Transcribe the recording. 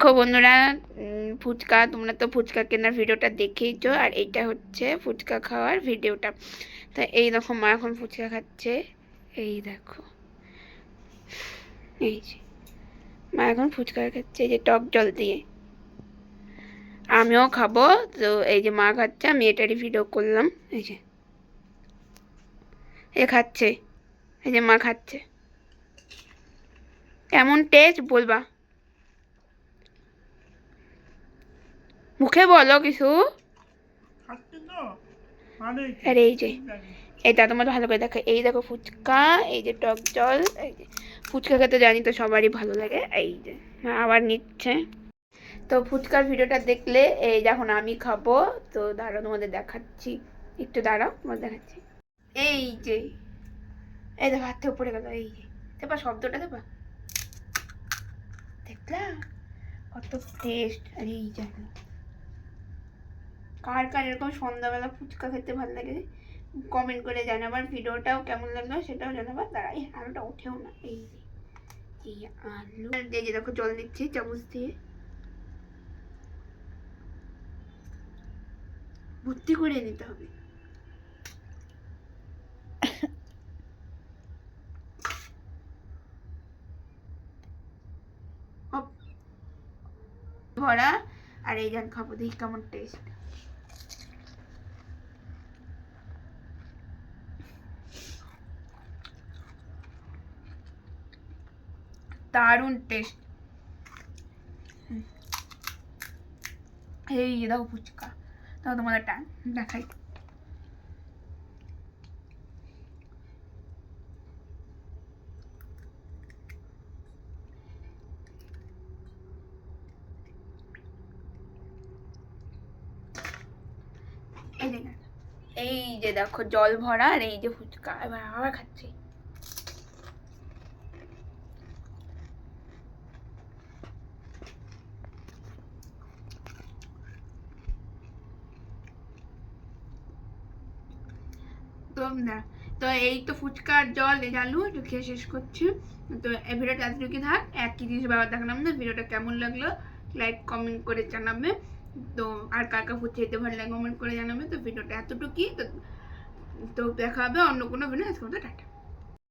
দেখো বন্ধুরা ফুচকা, তোমরা তো ফুচকা কেনার ভিডিওটা দেখেইছো, আর এইটা হচ্ছে ফুচকা খাওয়ার ভিডিওটা। তো এই দেখো, মা এখন ফুচকা খাচ্ছে। এই দেখো। এই যে, মা এখন ফুচকা খাচ্ছে, এই যে টক জল দিয়ে। আমিও খাব, তো এই যে মা খাচ্ছে, আমি এটারই ভিডিও করলাম। এই যে, এ খাচ্ছে, এই যে মা খাচ্ছে। কেমন টেস্ট বলবা? মুখে বলো কিছু। মানে এই যে এটা তোমার ভালো করে দেখো এই দেখো ফুচকা এই যে টক জল এই যে ফুচকা খেতে জানি তো সবারই ভালো লাগে এই যে আবার নিচ্ছে। তো ফুচকার ভিডিওটা দেখলে এই যখন আমি খাব তো দাঁড়াও তোমাদের দেখাচ্ছি একটু দাঁড়াও তোমাদের দেখাচ্ছি। এই যে এই দেখো হাত পড়ে গেল এই যে দেবা শব্দটা দেবা। দেখলা? কত টেস্ট আর এই যে কার কার এরকম সন্ধ্যাবেলা ফুচকা খেতে ভালো লাগে কমেন্ট করে জানাবার, ভিডিওটাও কেমন লাগল সেটাও জানাবার দাঁড়াই আলুটা ওঠেও না, এই আলু। এই যে দেখো জল দিচ্ছি চামচ দিয়ে। ভর্তি করে নিতে হবে। ভরা, আর এই যান খাব, দেখি কেমন টেস্ট দারুণ টেস্ট এই দাও ফুচকা। তাও তোমাদের টান দেখাই। এই যে দেখো জল ভরা আর এই যে ফুচকা, এবার আবার খাচ্ছি। তো না। তো এই তো ফুচকার জল আলু একটু খেয়ে শেষ করছি। তো এই ভিডিওটা এতটুকু থাক? একই জিনিস বাবার দেখালাম না। ভিডিওটা কেমন লাগল? লাইক কমেন্ট করে জানাবে। তো আর কার কার ফুচকা খেতে ভালো লাগে কমেন্ট করে জানাবে। তো ভিডিওটা এতটুকুই। তো তো দেখা হবে অন্য কোনো ভিডিও আজকে টাটা।